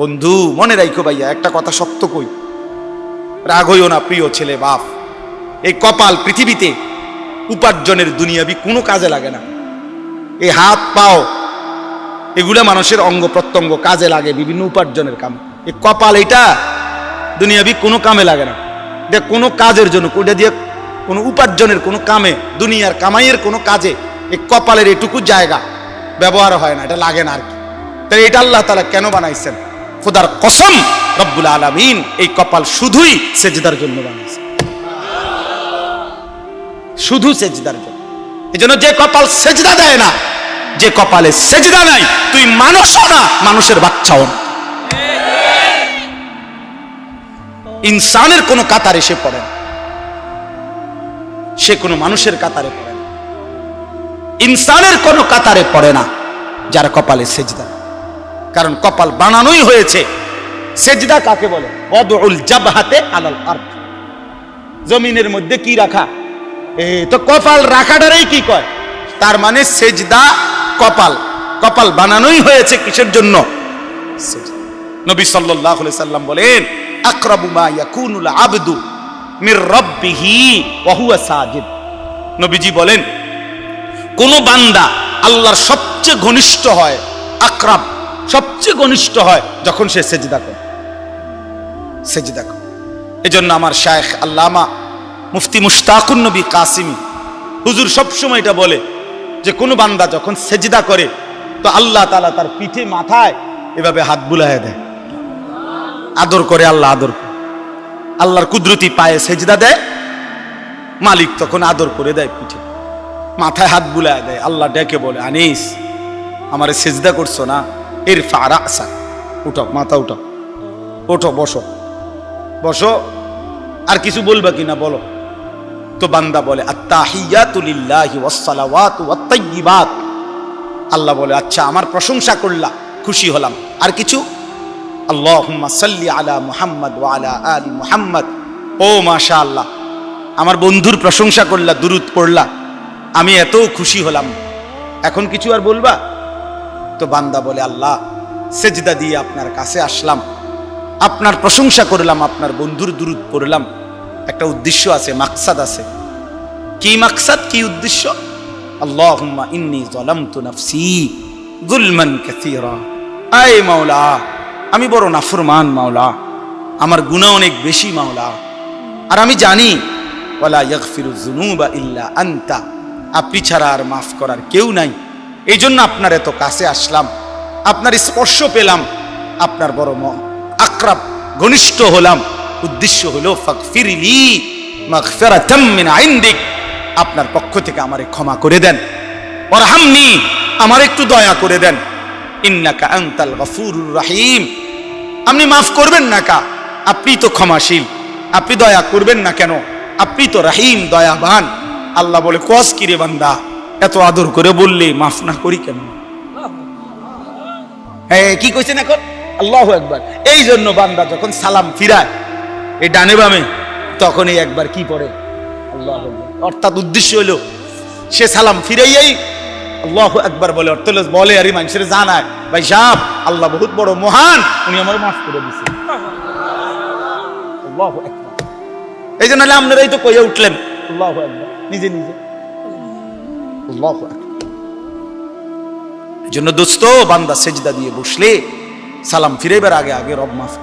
বন্ধু, মনে রাখো ভাইয়া, একটা কথা সত্য কই। রাগ হইও না, প্রিয় ছেলে, বাপ। এই কপাল পৃথিবীতে উপার্জনের দুনিয়াবি কোনো কাজে লাগে না। এই হাত, পাও, এগুলা মানুষের অঙ্গ প্রত্যঙ্গ কাজে লাগে, বিভিন্ন উপার্জনের কাম। এই কপাল এটা দুনিয়াবি কোনো কামে লাগে না। দেখ কোনো কাজের জন্য ওটা দিয়ে কোনো উপার্জনের কোনো কামে, দুনিয়ার কামাইয়ের কোনো কাজে এই কপালের এটুকু জায়গা ব্যবহার হয় না, এটা লাগে না আর কি। তাই এটা আল্লাহ তালা কেন বানাইছেন? খোদার কসম রব্বুল আলমিন, এই কপাল শুধুই সেজদার জন্য বানাইছেন শুধু সেজদার জন্য। এই জন্য যে কপাল সেজদা দেয় না, যে কপালে সেজদা নাই, তুই মানুষও না, মানুষের বাচ্চাও না। ইনসানের কোনো কাতারে সে পড়ে না। সে কোনো মানুষের কাতারে পড়ে না। ইনসানের কোনো কাতারে পড়ে না, যার কপালে সেজদা কারণ কপাল বানানোই হয়েছে। সেজদা কাকে বলে? অদউল জাবহাতে আলাল আরদ। জমিনের মধ্যে কি রাখা? এ, তো কপাল রাখাটারই কি কয়? তার মানে সেজদা কপাল। কপাল বানানোই হয়েছে কিসের জন্য? নবী সাল্লাল্লাহু আলাইহি সাল্লাম বলেন, আকরাবু মা ইয়াকুনুল আবদু মির রাব্বিহি ওয়া হুয়া সাজিদ। নবীজি বলেন, কোন বান্দা আল্লাহর সবচেয়ে ঘনিষ্ঠ হয় আকরাব। সবচেয়ে ঘনিষ্ঠ হয় যখন সে সেজদা করে। সেজদা করে। এজন্য আমার শায়েখ আল্লামা মুফতি মুশতাকুন নবী কাসিমি হুজুর সবসময় এটা বলে যে, কোনো বান্দা যখন সেজদা করে, তো আল্লাহ তালা তার পিঠে মাথায় এভাবে হাত বুলায় দেয়। আদর করে আল্লাহ আদর করে। আল্লাহর কুদরতি পায়ে সেজদা দেয়, মালিক তখন আদর করে দেয় পিঠে। মাথায় হাত বুলায় দেয়, আল্লাহ ডেকে বলে, আনিস, আমারে সেজদা করছ না? এর ফারা আসা উঠো, মাথা উঠো। ওঠো বসো। বসো। আর কিছু বলবা কিনা বলো? তো বান্দা বলে আল্লাহ বলে আচ্ছা আমার প্রশংসা করলা, খুশি হলাম। আর কিছু? আল্লাহ সাল্লি আলা আলা মুহাম্মদ। ও মাশাআল্লাহ, আমার বন্ধুর প্রশংসা করলা, দুরুদ পড়লা। আমি এত খুশি হলাম। এখন কিছু আর বলবা? তো বান্দা বলে, আল্লাহ, সেজদা দিয়ে আপনার কাছে আসলাম। আপনার প্রশংসা করলাম, আপনার বন্ধুর দুরুদ পড়লাম। একটা উদ্দেশ্য আছে, মাকসাদ আছে। কি মাকসাদ? কি উদ্দেশ্য? আল্লাহুম্মা ইন্নী যালামতু নাফসি যুলমান কাসীরা। আয় মাওলা, আমি বড় নাফরমান মাওলা। আমার গুনাহ অনেক বেশি মাওলা। আর আমি জানি, ওয়ালা ইয়াগফিরু যুনুবা ইল্লা আনতা। আপনি ছাড়া আর মাফ করার কেউ নাই। এই জন্য আপনার এত কাছে আসলাম। আপনার স্পর্শ পেলাম। আপনার বড় ম আক্রাব, ঘনিষ্ঠ হলাম। উদ্দেশ্য হলো ফাকফিরলি মাগফিরাতাম মিন ইনদিক। আপনার পক্ষ থেকে আমারে ক্ষমা করে দেন। ওরহামনি আমার একটু দয়া করে দেন। ইন্নাকা আনতাল গফুরুর রাহিম। আপনি মাফ করবেন না কা? আপনি তো ক্ষমাশীল। আপনি দয়া করবেন না কেন? আপনি তো রহিম, দয়াবান। আল্লাহ বলে, কস কিরে বান্দা? এত আদর করে বললে মাফ না করি কেন? হ্যাঁ কি কইছেন এখন? আল্লাহ একবার এই জন্য বান্দা যখন সালাম ফিরায়, এই ডানে বামে তখন এই একবার কি পড়ে? আল্লাহ অর্থাৎ উদ্দেশ্য হলো, সে সালাম ফিরাইয়াই আল্লাহ একবার বলে। অর্থ বলে, আর মানুষের জানায় ভাই সাহ আল্লাহ বহুত বড় মহান, উনি আমার মাফ করে দিছে। আল্লাহ একবার এই জন্য আপনারাই তো কইয়া উঠলেন, আল্লাহ একবার নিজে নিজে। এই জন্য দোস্ত বান্দা সেজদা দিয়ে বসলে সালাম ফিরেবার আগে আগে রব মাফ।